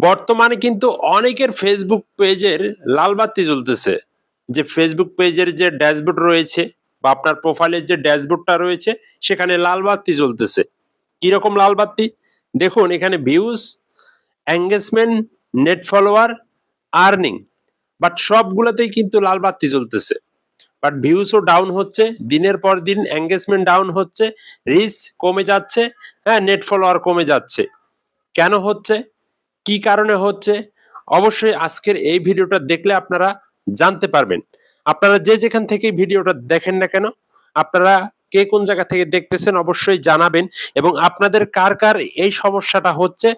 বর্তমানে কিন্তু অনেকের ফেসবুক পেজের লাল বাতি জ্বলতেছে। যে ফেসবুক পেজের যে ড্যাশবোর্ড রয়েছে বা আপনার প্রোফাইলের যে ড্যাশবোর্ডটা রয়েছে, সেখানে লাল বাতি জ্বলতেছে। কীরকম লাল বাতি দেখুন, এখানে views engagement net follower earning but সবগুলোতেই কিন্তু লাল বাতি জ্বলতেছে বাট ভিউসও ডাউন হচ্ছে, দিনের পর দিন এঙ্গেজমেন্ট ডাউন হচ্ছে রিচ কমে যাচ্ছে হ্যাঁ নেট ফলোয়ার কমে যাচ্ছে। কেন হচ্ছে? কি কারণে হচ্ছে? অবশ্যই আজকের এই ভিডিওটা দেখলে আপনারা জানতে পারবেন। আপনারা যে যেখান থেকে ভিডিওটা দেখেন না কেন, আপনারা কে কোন জায়গা থেকে দেখতেছেন অবশ্যই জানাবেন এবং আপনাদের কার কার এই সমস্যাটা হচ্ছে?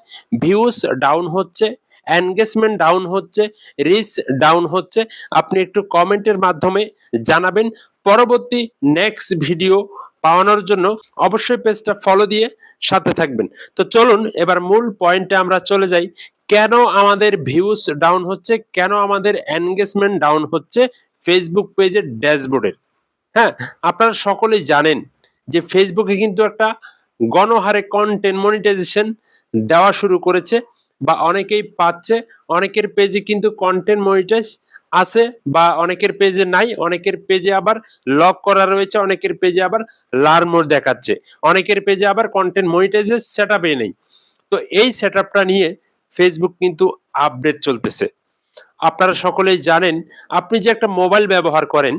ভিউজ ডাউন হচ্ছে এনগেজমেন্ট ডাউন হচ্ছে রিচ ডাউন হচ্ছে, আপনি একটু কমেন্টের মাধ্যমে জানাবেন। পরবর্তী নেক্সট ভিডিও পাওয়ানোর জন্য অবশ্যই পেজটা ফলো দিয়ে সাথে থাকবেন। তো চলুন, এবার মূল পয়েন্টে আমরা চলে যাই। কেন আমাদের ভিউজ ডাউন হচ্ছে? কেন আমাদের এনগেজমেন্ট ডাউন হচ্ছে? ফেসবুক পেজের ড্যাশবোর্ডের হ্যাঁ আপনারা সকলেই জানেন যে ফেসবুকে কিন্তু একটা গণহারে কন্টেন্ট মনিটাইজেশন দেওয়া শুরু করেছে বা অনেকেই পাচ্ছে। অনেকের পেজে কিন্তু কন্টেন্ট মনিটাইজ আছে বা অনেকের পেজে নাই, অনেকের পেজে আবার লক করা রয়েছে, অনেকের পেজে আবার লার মোড দেখাচ্ছে। অনেকের পেজে আবার কন্টেন্ট মনিটাইজের সেট নেই। তো এই সেট নিয়ে ফেসবুক কিন্তু আপডেট চলতেছে। আপনারা সকলেই জানেন, আপনি যে একটা মোবাইল ব্যবহার করেন,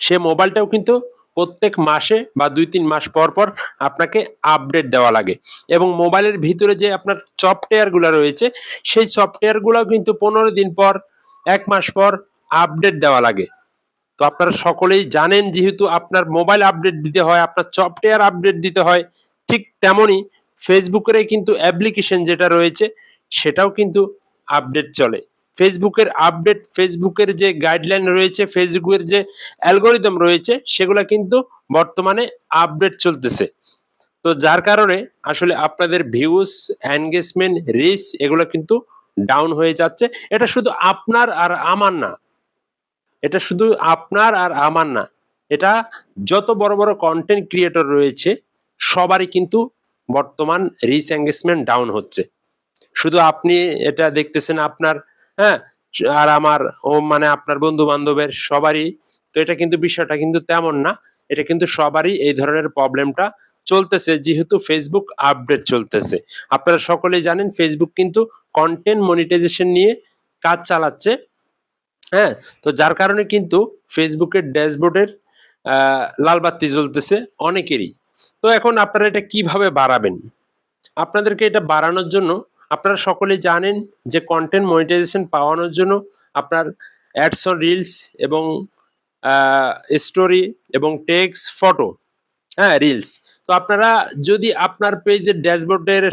সে মোবাইলটাও কিন্তু প্রত্যেক মাসে বা দুই তিন মাস পর পর আপনাকে আপডেট দেওয়া লাগে। এবং মোবাইলের ভিতরে যে আপনার সফটওয়্যারগুলো রয়েছে, সেই সফটওয়্যারগুলো কিন্তু পনেরো দিন পর এক মাস পর আপডেট দেওয়া লাগে। তো আপনারা সকলেই জানেন, যেহেতু আপনার মোবাইল আপডেট দিতে হয়, আপনার সফটওয়্যার আপডেট দিতে হয়, ঠিক তেমনই ফেসবুকের কিন্তু অ্যাপ্লিকেশন যেটা রয়েছে, সেটাও কিন্তু আপডেট চলে। ফেসবুকের আপডেট ফেসবুকের যে গাইডলাইন রয়েছে ফেসবুকের যে অ্যালগোরিদম রয়েছে, সেগুলো কিন্তু বর্তমানে আপডেট চলতেছে। তো যার কারণে আসলে আপনাদের ভিউজ এনগেজমেন্ট রিচ এগুলো কিন্তু ডাউন হয়ে যাচ্ছে। এটা শুধু আপনার আর আমার না। এটা শুধু আপনার আর আমার না। এটা যত বড় বড় কন্টেন্ট ক্রিয়েটর রয়েছে, সবারই কিন্তু বর্তমান রিচ এঙ্গেজমেন্ট ডাউন হচ্ছে। শুধু আপনি এটা দেখতেছেন আপনার হ্যাঁ আর আমার, ও মানে আপনার বন্ধু বান্ধবের সবারই। তো এটা কিন্তু বিষয়টা কিন্তু তেমন না। এটা কিন্তু সবারই এই ধরনের প্রবলেমটা চলতেছে, যেহেতু ফেসবুক আপডেট চলতেছে। আপনারা সকলেই জানেন ফেসবুক কিন্তু কন্টেন্ট মনিটাইজেশন নিয়ে কাজ চালাচ্ছে। হ্যাঁ তো যার কারণে কিন্তু ফেসবুকের ড্যাশবোর্ডের লাল বাতি জ্বলতেছে অনেকেরই। তো এখন আপনারা এটা কীভাবে বাড়াবেন? আপনাদেরকে এটা বাড়ানোর জন্য আপনারা সকলে জানেন যে কন্টেন্ট মনিটাইজেশন পাওয়ানোর জন্য আপনার অ্যাডস অন রিলস এবং স্টোরি এবং টেক্স ফটো হ্যাঁ রিলস তো আপনারা যদি আপনার পেজের ড্যাশবোর্ডের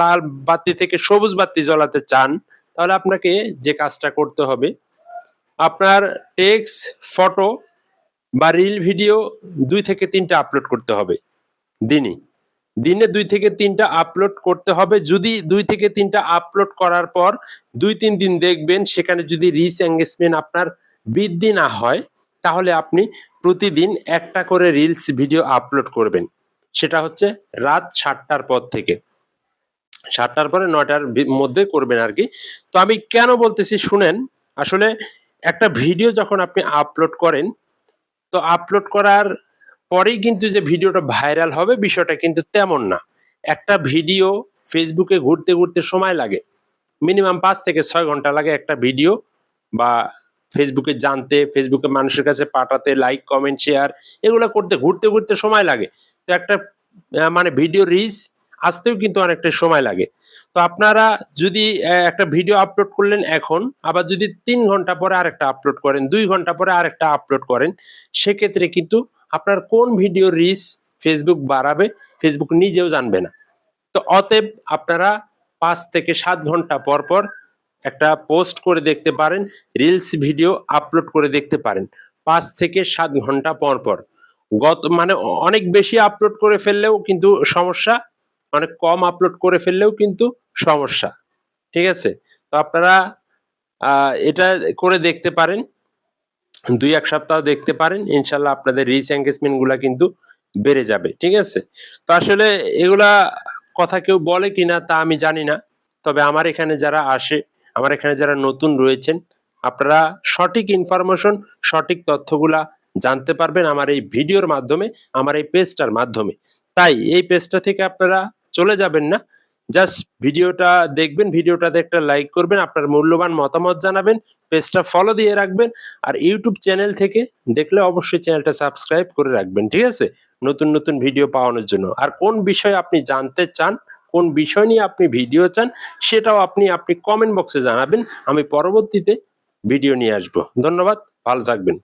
লাল বাতি থেকে সবুজ বাতি জ্বলাতে চান, তাহলে আপনাকে যে কাজটা করতে হবে, আপনার টেক্স ফটো বা রিল ভিডিও দুই থেকে তিনটা আপলোড করতে হবে দিনই দিনে দুই থেকে তিনটা আপলোড করতে হবে। যদি দুই থেকে তিনটা আপলোড করার পর দুই তিন দিন দেখবেন, সেখানে যদি রিচ এঙ্গেজমেন্ট আপনার বৃদ্ধি না হয় তাহলে আপনি প্রতিদিন একটা করে রিলস ভিডিও আপলোড করবেন। সেটা হচ্ছে রাত সাতটার পর থেকে। সাতটার পরে নয়টার মধ্যে করবেন আর কি তো আমি কেন বলতেছি, শুনেন, আসলে একটা ভিডিও যখন আপনি আপলোড করেন, তো আপলোড করার পরেই কিন্তু যে ভিডিওটা ভাইরাল হবে বিষয়টা কিন্তু তেমন না। একটা ভিডিও ফেসবুকে ঘুরতে ঘুরতে সময় লাগে। মিনিমাম পাঁচ থেকে ছয় ঘণ্টা লাগে একটা ভিডিও বা ফেসবুকে জানতে ফেসবুকে মানুষের কাছে পাঠাতে লাইক কমেন্ট শেয়ার এগুলো করতে, ঘুরতে ঘুরতে সময় লাগে। তো একটা মানে ভিডিও রিচ আসতেও কিন্তু অনেকটা সময় লাগে। তো আপনারা যদি একটা ভিডিও আপলোড করলেন এখন, আবার যদি তিন ঘণ্টা পরে আরেকটা আপলোড করেন, দুই ঘণ্টা পরে আরেকটা আপলোড করেন, সেক্ষেত্রে কিন্তু আপনার কোন ভিডিও রিচ ফেসবুক বাড়াবে ফেসবুক নিজেও জানবে না। তো অতএব আপনারা পাঁচ থেকে সাত ঘণ্টা পর পর একটা পোস্ট করে দেখতে পারেন রিলস ভিডিও আপলোড করে দেখতে পারেন, পাঁচ থেকে সাত ঘণ্টা পর পর। গত মানে অনেক বেশি আপলোড করে ফেললেও কিন্তু সমস্যা, অনেক কম আপলোড করে ফেললেও কিন্তু সমস্যা, ঠিক আছে? তো আপনারা এটা করে দেখতে পারেন, দুই এক সপ্তাহ দেখতে পারেন ইনশাল্লাহ আপনাদের রিচ এঙ্গেজমেন্টগুলা কিন্তু বেড়ে যাবে, ঠিক আছে? তো আসলে এগুলা কথা কেউ বলে কিনা তা আমি জানি না, তবে আমার এখানে যারা আসে আমার এখানে যারা নতুন রয়েছেন, আপনারা সঠিক ইনফরমেশন সঠিক তথ্যগুলা জানতে পারবেন আমার এই ভিডিওর মাধ্যমে, আমার এই পেজটার মাধ্যমে। তাই এই পেজটা থেকে আপনারা চলে যাবেন না। জাস্ট ভিডিওটা দেখবেন, ভিডিওটাতে একটা লাইক করবেন, আপনার মূল্যবান মতামত জানাবেন পেজটা ফলো দিয়ে রাখবেন, আর ইউটিউব চ্যানেল থেকে দেখলে অবশ্যই চ্যানেলটা সাবস্ক্রাইব করে রাখবেন, ঠিক আছে? নতুন নতুন ভিডিও পাওয়ানোর জন্য। আর কোন বিষয়ে আপনি জানতে চান কোন বিষয় নিয়ে আপনি ভিডিও চান সেটাও আপনি আপনি কমেন্ট বক্সে জানাবেন। আমি পরবর্তীতে ভিডিও নিয়ে আসব। ধন্যবাদ, ভালো থাকবেন।